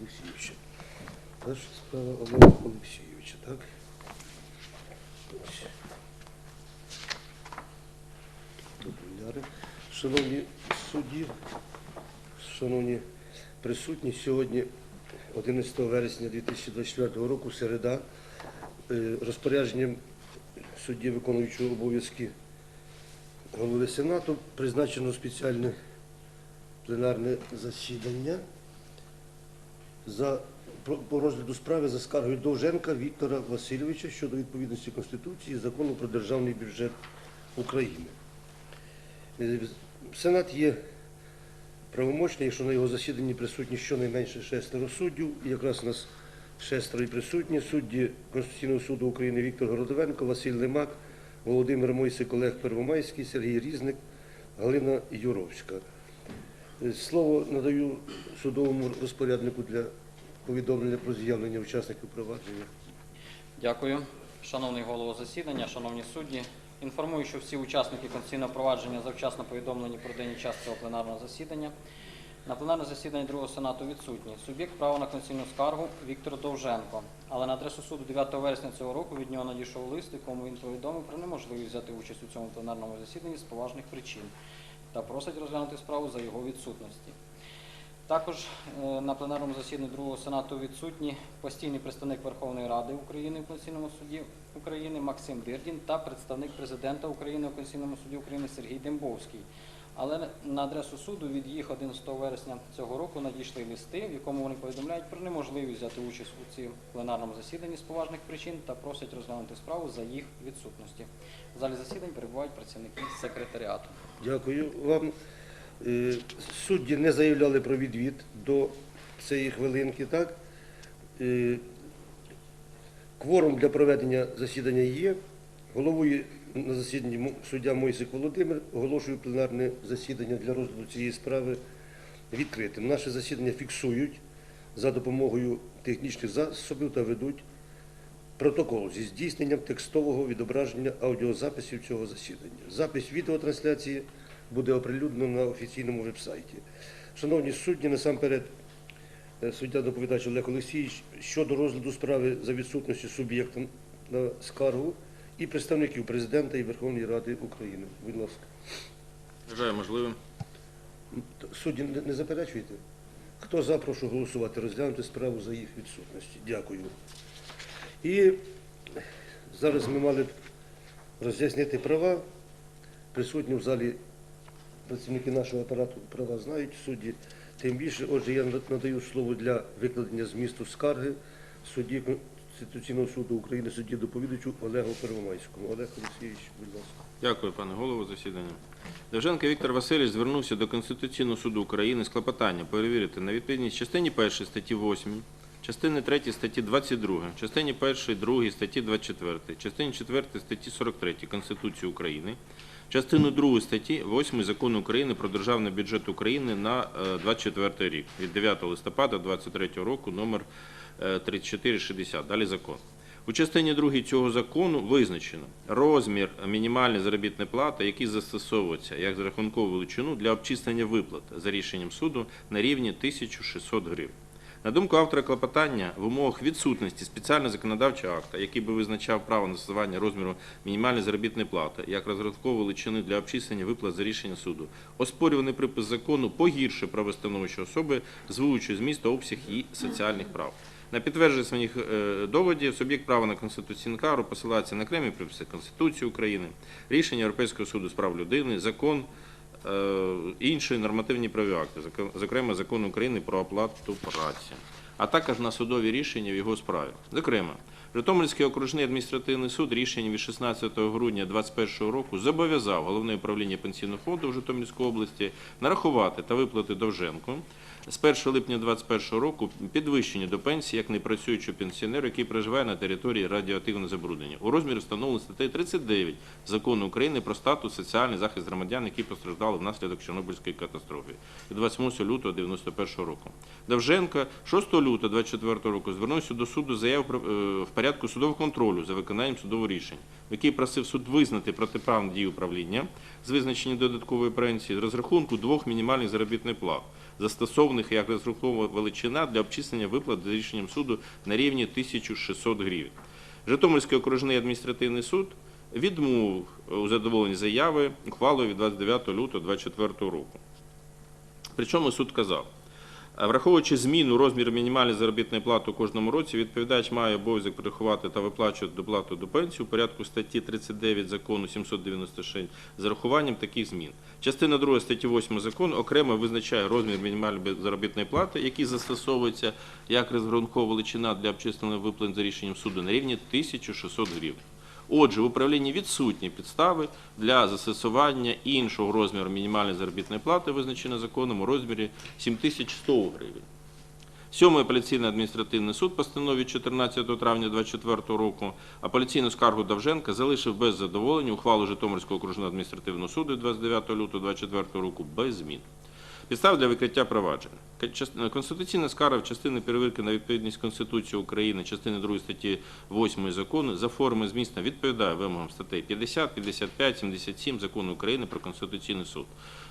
Олексійовича. Перша справа Олега Олексійовича, так? Ось. Шановні судді, шановні присутні, сьогодні, 11 вересня 2024 року, середа, е, розпорядженням судді виконуючого обов'язки голови Сенату призначено спеціальне пленарне засідання за по розгляду справи за скаргою Довженка Віктора Васильовича щодо відповідності Конституції і закону про державний бюджет України. Е, Сенат є правомочний, якщо на його засіданні присутні щонайменше шестеро суддів, і якраз у нас шестеро і присутні судді Конституційного суду України Віктор Городовенко, Василь Лимак, Володимир Мойсик, Олег Первомайський, Сергій Різник, Галина Юровська. Слово надаю судовому розпоряднику для повідомлення про з'явлення учасників провадження. Дякую. Шановний голово засідання, шановні судді, інформую, що всі учасники конституційного провадження завчасно повідомлені про день і час цього пленарного засідання. На пленарне засідання другого сенату відсутні суб'єкт права на конституційну скаргу Віктор Довженко. Але на адресу суду 9 вересня цього року від нього надійшов лист, якому він повідомив про неможливість взяти участь у цьому пленарному засіданні з поважних причин та просить розглянути справу за його відсутності. Також е, на пленарному засіданні другого сенату відсутні постійний представник Верховної Ради України в Конституційному суді України Максим Дирдін та представник президента України у Конституційному суді України Сергій Дембовський. Але на адресу суду від їх 11 вересня цього року надійшли листи, в якому вони повідомляють про неможливість взяти участь у цьому пленарному засіданні з поважних причин та просять розглянути справу за їх відсутності. В залі засідань перебувають працівники секретаріату. Дякую вам. Е, Судді не заявляли про відвід до цієї хвилинки, так? Е, Кворум для проведення засідання є. Головує на засіданні суддя Мойсик Володимир. Оголошую пленарне засідання для розгляду цієї справи відкритим. Наше засідання фіксують за допомогою технічних засобів та ведуть протокол зі здійсненням текстового відображення аудіозаписів цього засідання. Запис відеотрансляції буде оприлюднено на офіційному вебсайті. Шановні судді, насамперед, е, суддя доповідач Олег Олексійович щодо розгляду справи за відсутності суб'єкта на скаргу і представників президента і Верховної Ради України. Будь ласка. Вважаю можливим. Судді, не- заперечуєте? Хто за, прошу голосувати, розглянути справу за їх відсутності. Дякую. І зараз ми мали б роз'яснити права. Присутні в залі працівники нашого апарату права знають, судді. Тим більше, отже, я надаю слово для викладення змісту скарги судді Конституційного суду України, судді доповідачу Олегу Первомайському. Олег Олексійович, будь ласка. Дякую, пане голово засідання. Довженко Віктор Васильович звернувся до Конституційного суду України з клопотанням перевірити на відповідність частині 1 статті 8, частини 3 статті 22, частині 1, 2 статті 24, частині 4 статті 43 Конституції України, частину 2 статті 8 Закону України про державний бюджет України на е, 24 рік від 9 листопада 2023 року номер е, 3460. Далі закон. У частині 2 цього закону визначено розмір мінімальної заробітної плати, який застосовується як за рахункову величину для обчислення виплат за рішенням суду на рівні 1600 гривень. На думку автора клопотання, в умовах відсутності спеціального законодавчого акта, який би визначав право на застосування розміру мінімальної заробітної плати як розрахункової величини для обчислення виплат за рішення суду, оспорюваний припис закону погіршує правостановище особи, звуючи зміст та обсяг її соціальних прав. На підтвердження своїх е, доводів суб'єкт права на конституційну кару посилається на окремі приписи Конституції України, рішення Європейського суду з прав людини, закон, е, інші нормативні правові акти, зокрема закон України про оплату праці. а також на судові рішення в його справі. Зокрема, Житомирський окружний адміністративний суд рішенням від 16 грудня 2021 року зобов'язав головне управління пенсійного фонду в Житомирській області нарахувати та виплати Довженку з 1 липня 2021 року підвищення до пенсії як непрацюючого пенсіонера, який проживає на території радіоактивного забруднення у розмірі встановлений статтею 39 Закону України про статус соціальний захист громадян, які постраждали внаслідок Чорнобильської катастрофи від 28 лютого 1991 року. Довженко 6 лютого 2024 року звернувся до суду з заявою про- е, в порядку судового контролю за виконанням судового рішення, в якій просив суд визнати протиправні дії управління з визначення додаткової пенсії з розрахунку двох мінімальних заробітних плат, застосованих як розрахункова величина для обчислення виплат за рішенням суду на рівні 1600 гривень. Житомирський окружний адміністративний суд відмовив у задоволенні заяви ухвалою від 29 лютого 2024 року. Причому суд казав, «А враховуючи зміну розміру мінімальної заробітної плати у кожному році, відповідач має обов'язок перерахувати та виплачувати доплату до пенсії у порядку статті 39 закону 796 з урахуванням таких змін. Частина 2 статті 8 закону окремо визначає розмір мінімальної заробітної плати, який застосовується як розрахункова величина для обчислення виплат за рішенням суду на рівні 1600 гривень. Отже, в управлінні відсутні підстави для застосування іншого розміру мінімальної заробітної плати, визначеної законом у розмірі 7100 гривень. Сьомий апеляційний адміністративний суд постанові 14 травня 2024 року апеляційну скаргу Давженка залишив без задоволення ухвалу Житомирського окружного адміністративного суду 29 лютого 2024 року без змін. Підстав для викриття провадження. Конституційна скарга в частини перевірки на відповідність Конституції України, частини 2 статті 8 закону за форми змісту відповідає вимогам статей 50, 55, 77 Закону України про Конституційний суд.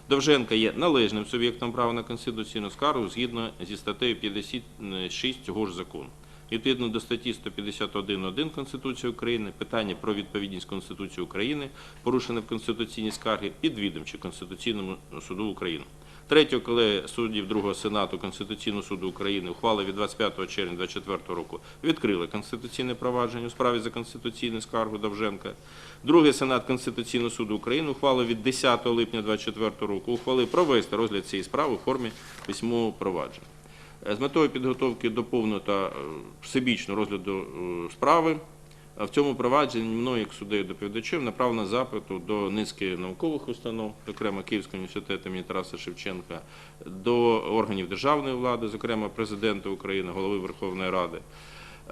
Довженка є належним суб'єктом права на конституційну скаргу згідно зі статтею 56 цього ж закону. Відповідно до статті 151.1 Конституції України, питання про відповідність Конституції України, порушене в конституційній скаргі, підвідомче Конституційному суду України. Третього колегія суддів Другого Сенату Конституційного суду України ухвали від 25 червня 2024 року відкрили конституційне провадження у справі за конституційну скаргу Довженка. Другий Сенат Конституційного суду України ухвалив від 10 липня 2024 року ухвалив провести розгляд цієї справи у формі письмового провадження. Е, З метою підготовки до повного та е, всебічного розгляду е, справи в цьому провадженні мною, як суддею доповідачем, направлено запиту до низки наукових установ, зокрема Київського університету імені Тараса Шевченка, до органів державної влади, зокрема президента України, голови Верховної Ради.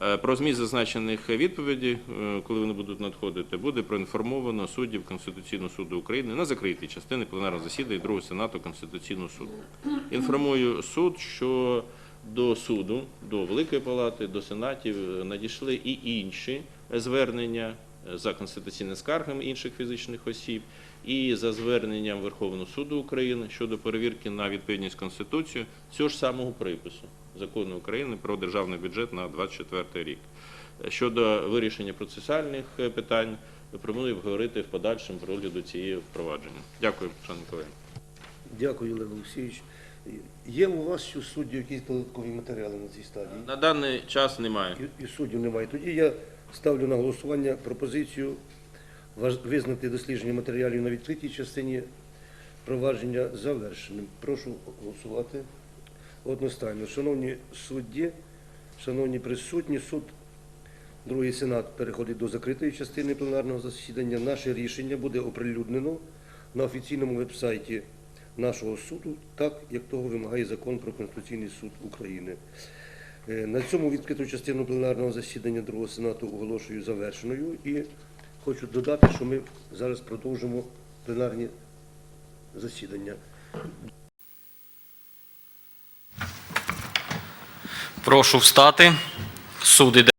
Е, Про зміст зазначених відповідей, коли вони будуть надходити, буде проінформовано суддів Конституційного суду України на закритій частини пленарного засідання Другого Сенату Конституційного суду. Інформую суд, що до суду, до Великої Палати, до Сенатів е, надійшли і інші звернення е, за конституційними скаргами інших фізичних осіб і за зверненням Верховного суду України щодо перевірки на відповідність Конституції цього ж самого припису закону України про державний бюджет на 2024 рік. Щодо вирішення процесуальних е, питань, пропоную обговорити в подальшому про розгляду цієї впровадження. Дякую, шановні колеги. Дякую, Олег Олексійович. Є у вас у суддів якісь додаткові матеріали на цій стадії? На даний час немає. І, і суддів немає. Тоді я ставлю на голосування пропозицію визнати дослідження матеріалів на відкритій частині провадження завершеним. Прошу голосувати одностайно. Шановні судді, шановні присутні, суд Другий сенат переходить до закритої частини пленарного засідання. Наше рішення буде оприлюднено на офіційному вебсайті нашого суду, так як того вимагає закон про Конституційний суд України. Е, На цьому відкриту частину пленарного засідання Другого Сенату оголошую завершеною і хочу додати, що ми зараз продовжимо пленарні засідання. Прошу встати. Суд.